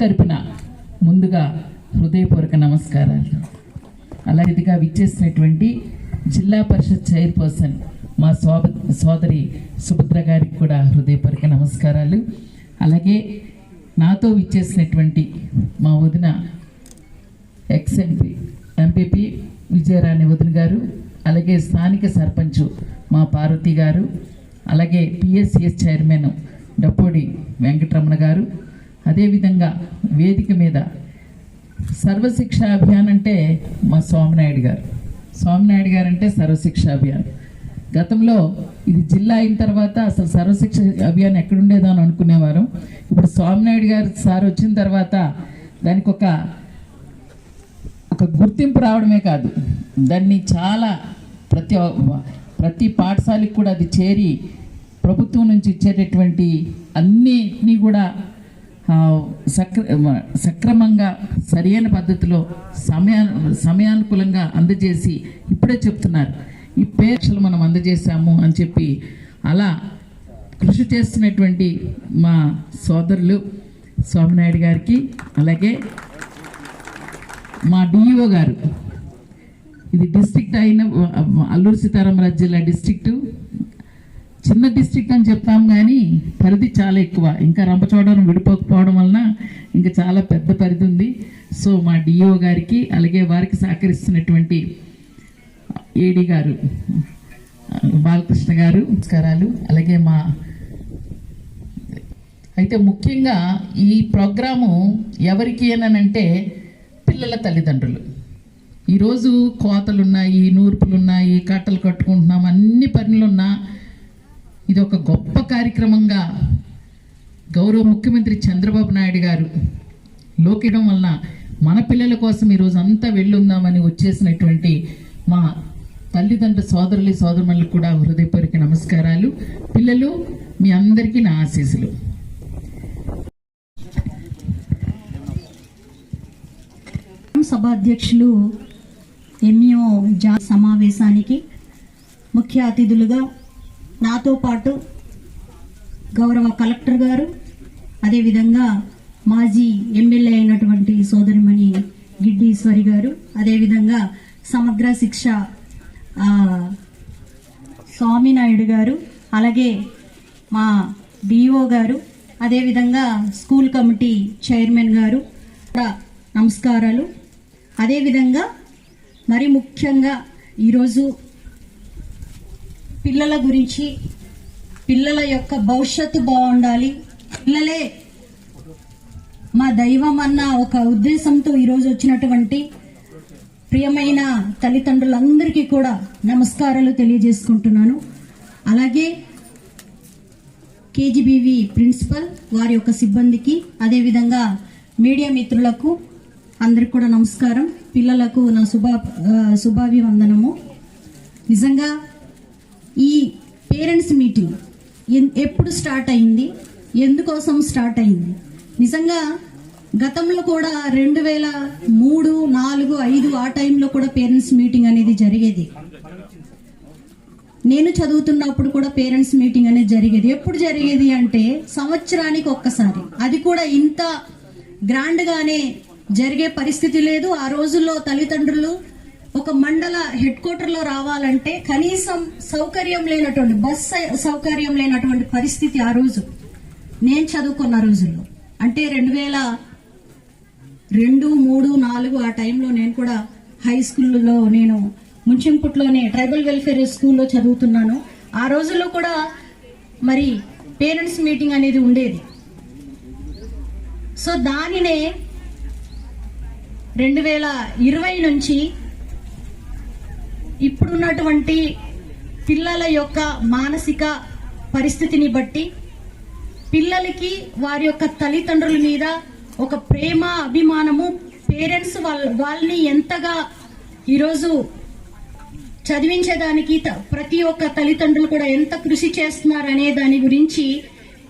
తరపున ముందుగా హృదయపూర్వక నమస్కారాలు. అలాగేదిగా విచ్చేసినటువంటి జిల్లా పరిషత్ చైర్పర్సన్ మా సోద సోదరి సుభద్ర గారికి కూడా హృదయపూర్వక నమస్కారాలు. అలాగే నాతో విచ్చేసినటువంటి మా వదిన ఎక్స్ ఎంపీ ఎంపీపీ విజయరాణి వదిన గారు అలాగే స్థానిక సర్పంచ్ మా పార్వతి గారు అలాగే పిఎస్సిఎస్ చైర్మన్ డప్పోడి వెంకటరమణ గారు అదేవిధంగా వేదిక మీద సర్వశిక్ష అభియాన్ అంటే మా స్వామినాయుడు గారు. స్వామినాయుడు గారు అంటే సర్వశిక్ష అభియాన్. గతంలో ఇది జిల్లా అయిన తర్వాత అసలు సర్వశిక్ష అభియాన్ ఎక్కడుండేదో అని అనుకునేవారు. ఇప్పుడు స్వామినాయుడు గారు సార్ వచ్చిన తర్వాత దానికి ఒక ఒక గుర్తింపు రావడమే కాదు. దాన్ని చాలా ప్రతి ప్రతి పాఠశాలకు కూడా అది చేరి ప్రభుత్వం నుంచి ఇచ్చేటటువంటి అన్నిటినీ కూడా సక్ర సక్రమంగా సరైన పద్ధతిలో సమయా సమయానుకూలంగా అందజేసి ఇప్పుడే చెప్తున్నారు. ఈ పేక్షలు మనం అందజేశాము అని చెప్పి అలా కృషి చేస్తున్నటువంటి మా సోదరులు స్వామినాయుడు గారికి అలాగే మా డిఈఓ గారు. ఇది డిస్ట్రిక్ట్ అయిన అల్లూరు సీతారామరాజు జిల్లా డిస్ట్రిక్ట్. చిన్న డిస్ట్రిక్ట్ అని చెప్తాం కానీ పరిధి చాలా ఎక్కువ. ఇంకా రంపచోడవరం విడిపోకపోవడం వలన ఇంకా చాలా పెద్ద పరిధి ఉంది. సో మా డిఓ గారికి అలాగే వారికి సహకరిస్తున్నటువంటి ఏడి గారు బాలకృష్ణ గారు నమస్కారాలు. అలాగే మా అయితే ముఖ్యంగా ఈ ప్రోగ్రాము ఎవరికి అనంటే పిల్లల తల్లిదండ్రులు. ఈరోజు కోతలున్నాయి నూర్పులున్నాయి నూర్పులు ఉన్నాయి కట్టలు కట్టుకుంటున్నాం అన్ని పనులున్నా ఇది ఒక గొప్ప కార్యక్రమంగా గౌరవ ముఖ్యమంత్రి చంద్రబాబు నాయుడు గారు లోకిడం వలన మన పిల్లల కోసం ఈరోజు అంతా వెళ్ళుందామని వచ్చేసినటువంటి మా తల్లిదండ్రుల సోదరులు సోదరులకు కూడా హృదయపూర్వక నమస్కారాలు. పిల్లలు మీ అందరికీ నా ఆశీస్సులు. సభాధ్యక్షులు ఎంఈఓ జా సమావేశానికి ముఖ్య అతిథులుగా నాతో పాటు గౌరవ కలెక్టర్ గారు అదేవిధంగా మాజీ ఎమ్మెల్యే అయినటువంటి సోదరిమణి గిడ్డీశ్వరి గారు అదేవిధంగా సమగ్ర శిక్ష స్వామినాయుడు గారు అలాగే మా డిఓ గారు అదేవిధంగా స్కూల్ కమిటీ చైర్మన్ గారు నమస్కారాలు. అదేవిధంగా మరి ముఖ్యంగా ఈరోజు పిల్లల గురించి పిల్లల యొక్క భవిష్యత్తు బాగుండాలి. పిల్లలే మా దైవం అన్న ఒక ఉద్దేశంతో ఈరోజు వచ్చినటువంటి ప్రియమైన తల్లిదండ్రులందరికీ కూడా నమస్కారాలు తెలియజేసుకుంటున్నాను. అలాగే కేజీబీవి ప్రిన్సిపల్ వారి యొక్క సిబ్బందికి అదేవిధంగా మీడియా మిత్రులకు అందరికి కూడా నమస్కారం. పిల్లలకు నా శుభా శుభాభివందనము. నిజంగా ఈ పేరెంట్స్ మీటింగ్ ఎన్- ఎప్పుడు స్టార్ట్ అయింది? ఎందుకోసం స్టార్ట్ అయింది? నిజంగా గతంలో కూడా రెండు వేల మూడు నాలుగు ఐదు ఆ టైంలో కూడా పేరెంట్స్ మీటింగ్ అనేది జరిగేది. నేను చదువుతున్నప్పుడు కూడా పేరెంట్స్ మీటింగ్ అనేది జరిగేది. ఎప్పుడు జరిగేది అంటే సంవత్సరానికి ఒక్కసారి. అది కూడా ఇంత గ్రాండ్గానే జరిగే పరిస్థితి లేదు. ఆ రోజుల్లో తల్లిదండ్రులు ఒక మండల హెడ్ క్వార్టర్లో రావాలంటే కనీసం సౌకర్యం లేనటువంటి బస్ సౌకర్యం లేనటువంటి పరిస్థితి ఆ రోజు. నేను చదువుకున్న రోజుల్లో. అంటే రెండు వేల రెండు మూడు నాలుగు ఆ టైంలో నేను కూడా హై స్కూల్లో నేను ముంచింపుట్లోనే ట్రైబల్ వెల్ఫేర్ స్కూల్లో చదువుతున్నాను. ఆ రోజుల్లో కూడా మరి పేరెంట్స్ మీటింగ్ అనేది ఉండేది. సో దానినే రెండు వేల ఇరవై నుంచి ఇప్పుడున్నటువంటి పిల్లల యొక్క మానసిక పరిస్థితిని బట్టి పిల్లలకి వారి యొక్క తల్లిదండ్రుల మీద ఒక ప్రేమ అభిమానము పేరెంట్స్ వాళ్ళ వాళ్ళని ఎంతగా ఈరోజు చదివించేదానికి త- ప్రతి ఒక్క తల్లిదండ్రులు కూడా ఎంత కృషి చేస్తున్నారు అనే దాని గురించి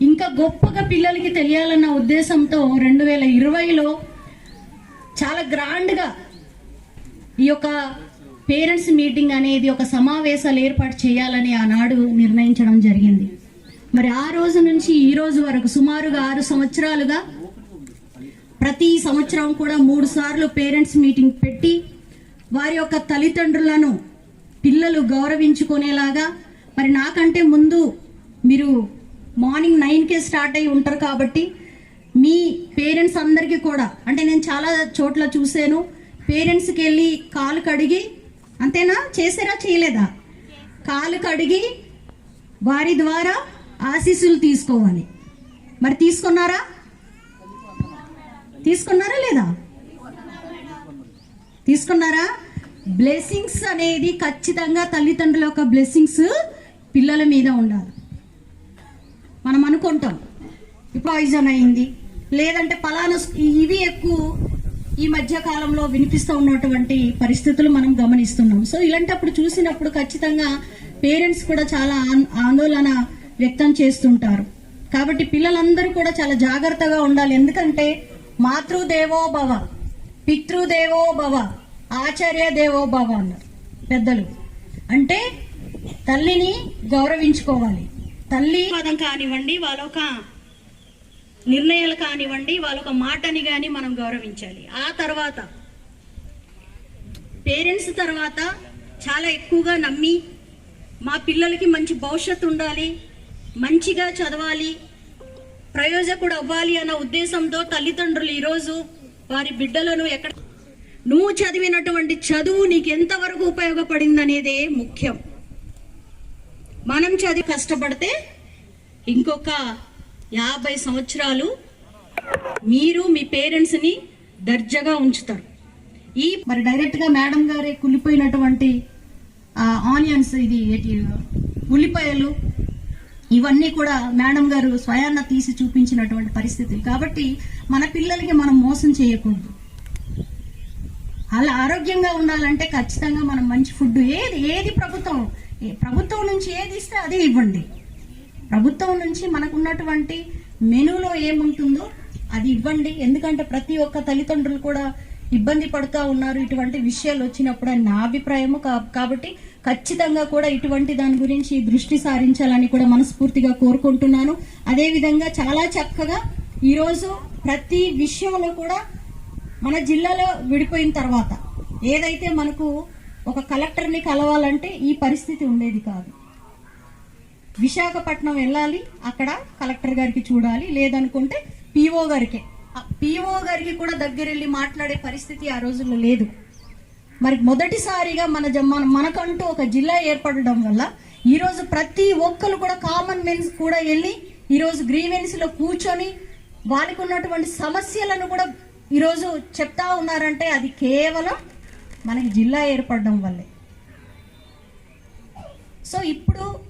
ఇంకా గొప్పగా పిల్లలకి తెలియాలన్న ఉద్దేశంతో రెండు వేల ఇరవైలో చాలా గ్రాండ్గా ఈ యొక్క పేరెంట్స్ మీటింగ్ అనేది ఒక సమావేశాలు ఏర్పాటు చేయాలని ఆనాడు నిర్ణయించడం జరిగింది. మరి ఆ రోజు నుంచి ఈ రోజు వరకు సుమారుగా ఆరు సంవత్సరాలుగా ప్రతి సంవత్సరం కూడా మూడు సార్లు పేరెంట్స్ మీటింగ్ పెట్టి వారి యొక్క తల్లిదండ్రులను పిల్లలు గౌరవించుకునేలాగా మరి నాకంటే ముందు మీరు మార్నింగ్ నైన్కే స్టార్ట్ అయి ఉంటారు కాబట్టి మీ పేరెంట్స్ అందరికీ కూడా అంటే నేను చాలా చోట్ల చూశాను పేరెంట్స్కి వెళ్ళి కాలు కడిగి అంతేనా? చేసారా చేయలేదా? కాలు కడిగి వారి ద్వారా ఆశీస్సులు తీసుకోవాలి. మరి తీసుకున్నారా? తీసుకున్నారా లేదా? తీసుకున్నారా? బ్లెస్సింగ్స్ అనేది ఖచ్చితంగా తల్లిదండ్రుల యొక్క బ్లెస్సింగ్స్ పిల్లల మీద ఉండాలి. మనం అనుకుంటాం పాయిజన్ అయింది. లేదంటే పలానా ఇవి ఎక్కువ ఈ మధ్య కాలంలో వినిపిస్తూ ఉన్నటువంటి పరిస్థితులు మనం గమనిస్తున్నాం. సో ఇలాంటప్పుడు చూసినప్పుడు ఖచ్చితంగా పేరెంట్స్ కూడా చాలా ఆన్- ఆందోళన వ్యక్తం చేస్తుంటారు. కాబట్టి పిల్లలందరూ కూడా చాలా జాగ్రత్తగా ఉండాలి. ఎందుకంటే మాతృదేవో భవ పితృదేవో భవ ఆచార్య దేవో భవ అన్నారు పెద్దలు. అంటే తల్లిని గౌరవించుకోవాలి. తల్లి పదం కానివ్వండి వాళ్ళొక నిర్ణయాలు కానివ్వండి వాళ్ళ ఒక మాటని కానీ మనం గౌరవించాలి. ఆ తర్వాత పేరెంట్స్ తర్వాత చాలా ఎక్కువగా నమ్మి మా పిల్లలకి మంచి భవిష్యత్తు ఉండాలి మంచిగా చదవాలి ప్రయోజకుడు అవ్వాలి అన్న ఉద్దేశంతో తల్లిదండ్రులు ఈరోజు వారి బిడ్డలను ఎక్కడ నువ్వు చదివినటువంటి చదువు నీకు ఎంతవరకు ఉపయోగపడింది అనేదే ముఖ్యం. మనం చదివి కష్టపడితే ఇంకొక యాభై సంవత్సరాలు మీరు మీ పేరెంట్స్ని దర్జాగా ఉంచుతారు. ఈ మరి డైరెక్ట్గా మేడం గారే కుళ్ళిపోయినటువంటి ఆనియన్స్ ఇది ఉల్లిపాయలు ఇవన్నీ కూడా మేడం గారు స్వయాన్న తీసి చూపించినటువంటి పరిస్థితులు. కాబట్టి మన పిల్లలకి మనం మోసం చేయకూడదు. అలా ఆరోగ్యంగా ఉండాలంటే ఖచ్చితంగా మనం మంచి ఫుడ్ ఏది ఏది ప్రభుత్వం ప్రభుత్వం నుంచి ఏది ఇస్తే అదే ఇవ్వండి. ప్రభుత్వం నుంచి మనకున్నటువంటి మెనూలో ఏముంటుందో అది ఇవ్వండి. ఎందుకంటే ప్రతి ఒక్క తల్లిదండ్రులు కూడా ఇబ్బంది పడుతూ ఉన్నారు. ఇటువంటి విషయాలు వచ్చినప్పుడు అని నా అభిప్రాయము. కాబట్టి ఖచ్చితంగా కూడా ఇటువంటి దాని గురించి దృష్టి సారించాలని కూడా మనస్ఫూర్తిగా కోరుకుంటున్నాను. అదేవిధంగా చాలా చక్కగా ఈరోజు ప్రతి విషయంలో కూడా మన జిల్లాలో విడిపోయిన తర్వాత ఏదైతే మనకు ఒక కలెక్టర్ని కలవాలంటే ఈ పరిస్థితి ఉండేది కాదు. విశాఖపట్నం వెళ్ళాలి అక్కడ కలెక్టర్ గారికి చూడాలి లేదనుకుంటే పిఓ గారికి. పిఓ గారికి కూడా దగ్గర వెళ్ళి మాట్లాడే పరిస్థితి ఆ రోజుల్లో లేదు. మరి మొదటిసారిగా మన జ- మన మనకంటూ ఒక జిల్లా ఏర్పడడం వల్ల ఈరోజు ప్రతి ఒక్కరు కూడా కామన్ మెన్స్ కూడా వెళ్ళి ఈరోజు గ్రీవెన్స్లో కూర్చొని వాళ్ళకు ఉన్నటువంటి సమస్యలను కూడా ఈరోజు చెప్తా ఉన్నారంటే అది కేవలం మనకి జిల్లా ఏర్పడడం వల్లే. సో ఇప్పుడు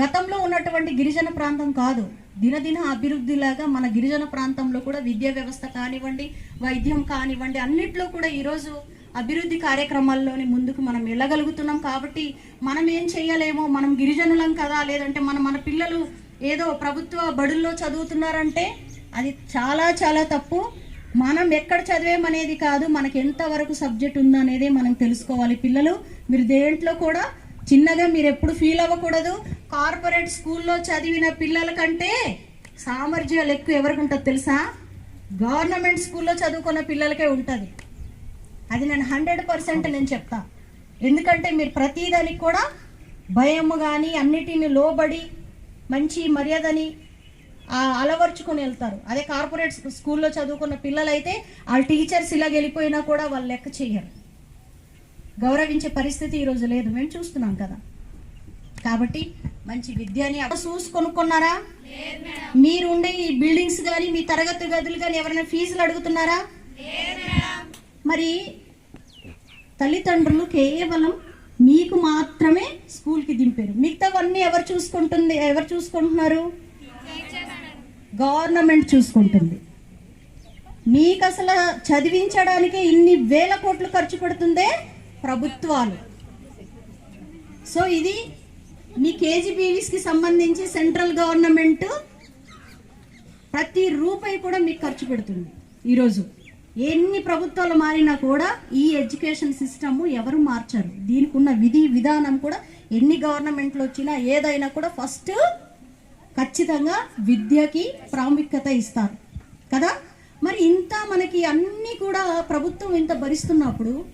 గతంలో ఉన్నటువంటి గిరిజన ప్రాంతం కాదు. దినదిన అభివృద్ధిలాగా మన గిరిజన ప్రాంతంలో కూడా విద్యా వ్యవస్థ కానివ్వండి వైద్యం కానివ్వండి అన్నిట్లో కూడా ఈరోజు అభివృద్ధి కార్యక్రమాల్లోని ముందుకు మనం వెళ్ళగలుగుతున్నాం కాబట్టి మనం ఏం చేయలేమో మనం గిరిజనులం కదా లేదంటే మన మన పిల్లలు ఏదో ప్రభుత్వ బడుల్లో చదువుతున్నారంటే అది చాలా చాలా తప్పు. మనం ఎక్కడ చదివేమనేది కాదు మనకి ఎంతవరకు సబ్జెక్ట్ ఉందనేది మనం తెలుసుకోవాలి పిల్లలు. మీరు దేంట్లో కూడా చిన్నగా మీరు ఎప్పుడు ఫీల్ అవ్వకూడదు. కార్పొరేట్ స్కూల్లో చదివిన పిల్లల కంటే సామర్థ్యాలు ఎక్కువ ఎవరికి ఉంటుంది తెలుసా? గవర్నమెంట్ స్కూల్లో చదువుకున్న పిల్లలకే ఉంటుంది. అది నేను హండ్రెడ్ పర్సెంట్ నేను చెప్తా. ఎందుకంటే మీరు ప్రతిదానికి కూడా భయము కానీ అన్నిటిని లోబడి మంచి మర్యాదని అలవర్చుకొని వెళ్తారు. అదే కార్పొరేట్ స్కూల్లో చదువుకున్న పిల్లలైతే వాళ్ళ టీచర్స్ ఇలా వెళ్ళిపోయినా కూడా వాళ్ళు లెక్క చేయరు. గౌరవించే పరిస్థితి ఈరోజు లేదు. మేము చూస్తున్నాం కదా. కాబట్టి మంచి విద్యని చూసి కొనుక్కున్నారా? మీరు ఉండే ఈ బిల్డింగ్స్ కానీ మీ తరగతి గదులు కానీ ఎవరైనా ఫీజులు అడుగుతున్నారా? మరి తల్లిదండ్రులు కేవలం మీకు మాత్రమే స్కూల్కి దింపారు. మిగతావన్నీ ఎవరు చూసుకుంటుంది ఎవరు చూసుకుంటున్నారు? గవర్నమెంట్ చూసుకుంటుంది. మీకు అసలు చదివించడానికి ఇన్ని వేల కోట్లు ఖర్చు పెడుతుందే? ప్రభుత్వాలు. సో ఇది మీ కేజీబీవీస్కి సంబంధించి సెంట్రల్ గవర్నమెంట్ ప్రతి రూపాయి కూడా మీకు ఖర్చు పెడుతుంది ఈరోజు. ఎన్ని ప్రభుత్వాలు మారినా కూడా ఈ ఎడ్యుకేషన్ సిస్టమ్ ఎవరు మార్చరు. దీనికి ఉన్న విధి విధానం కూడా ఎన్ని గవర్నమెంట్లు వచ్చినా ఏదైనా కూడా ఫస్ట్ ఖచ్చితంగా విద్యకి ప్రాముఖ్యత ఇస్తారు. కదా? మరి ఇంత మనకి అన్నీ కూడా ప్రభుత్వం ఇంత భరిస్తున్నప్పుడు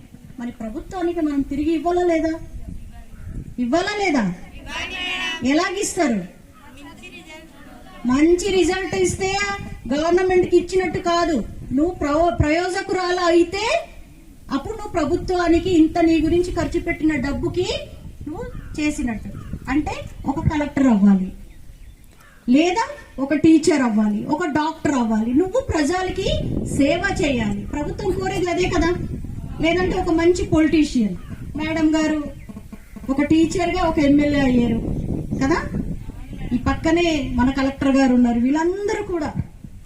మరి ప్రభుత్వానికి మనం తిరిగి ఇవ్వాలా లేదా? ఇవ్వాలా లేదా? ఎలాగిస్తారు? మంచి రిజల్ట్ ఇస్తే గవర్నమెంట్కి ఇచ్చినట్టు కాదు. నువ్వు ప్రయోజకురాలు అయితే అప్పుడు నువ్వు ప్రభుత్వానికి ఇంత నీ గురించి ఖర్చు పెట్టిన డబ్బుకి నువ్వు చేసినట్టు. అంటే ఒక కలెక్టర్ అవ్వాలి. లేదా ఒక టీచర్ అవ్వాలి. ఒక డాక్టర్ అవ్వాలి. నువ్వు ప్రజలకి సేవ చేయాలి. ప్రభుత్వం కోరేది అదే కదా. లేదంటే ఒక మంచి పొలిటీషియన్ మేడం గారు ఒక టీచర్గా ఒక ఎమ్మెల్యే అయ్యారు. కదా? ఈ పక్కనే మన కలెక్టర్ గారు ఉన్నారు. వీళ్ళందరూ కూడా.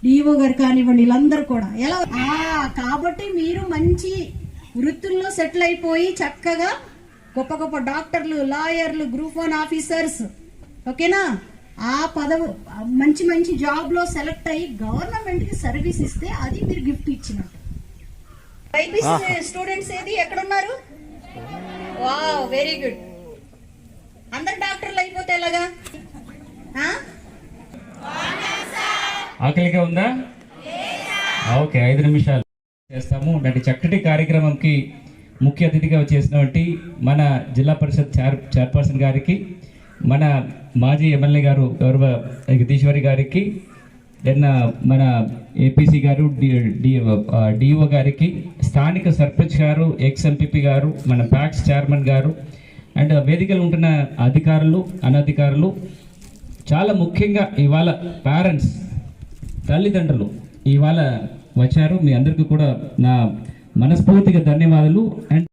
డిఓ గారు కానివ్వండి వీళ్ళందరూ కూడా. ఎలా? కాబట్టి మీరు మంచి వృత్తుల్లో సెటిల్ అయిపోయి చక్కగా గొప్ప గొప్ప డాక్టర్లు లాయర్లు గ్రూప్ వన్ ఆఫీసర్స్. ఓకేనా? ఆ పదవు మంచి మంచి జాబ్లో సెలెక్ట్ అయ్యి గవర్నమెంట్కి సర్వీస్ ఇస్తే అది మీరు గిఫ్ట్ ఇచ్చినట్టు. స్టూడెంట్స్ ఏది? ఎక్కడున్నారు? Wow very good. అందరు డాక్టర్లు అయిపోతే ఎలాగా? ఆకలిగా ఉందా? ఓకే ఐదు నిమిషాలు చేస్తాము. నాటి చక్కటి కార్యక్రమంకి ముఖ్య అతిథిగా వచ్చేసినటువంటి మన జిల్లా పరిషత్ చైర్ చైర్పర్సన్ గారికి మన మాజీ ఎమ్మెల్యే గారు గౌరవ జగదీశ్వరి గారికి దెన్ మన ఏపీసీ గారు డిఓ గారికి స్థానిక సర్పంచ్ గారు ఎక్స్ ఎంపీపీ గారు మన ప్యాక్స్ చైర్మన్ గారు అండ్ వేదికలు ఉంటున్న అధికారులు అనధికారులు చాలా ముఖ్యంగా ఇవాళ పేరెంట్స్ తల్లిదండ్రులు ఇవాళ వచ్చారు. మీ అందరికీ కూడా నా మనస్ఫూర్తిగా ధన్యవాదాలు. అండ్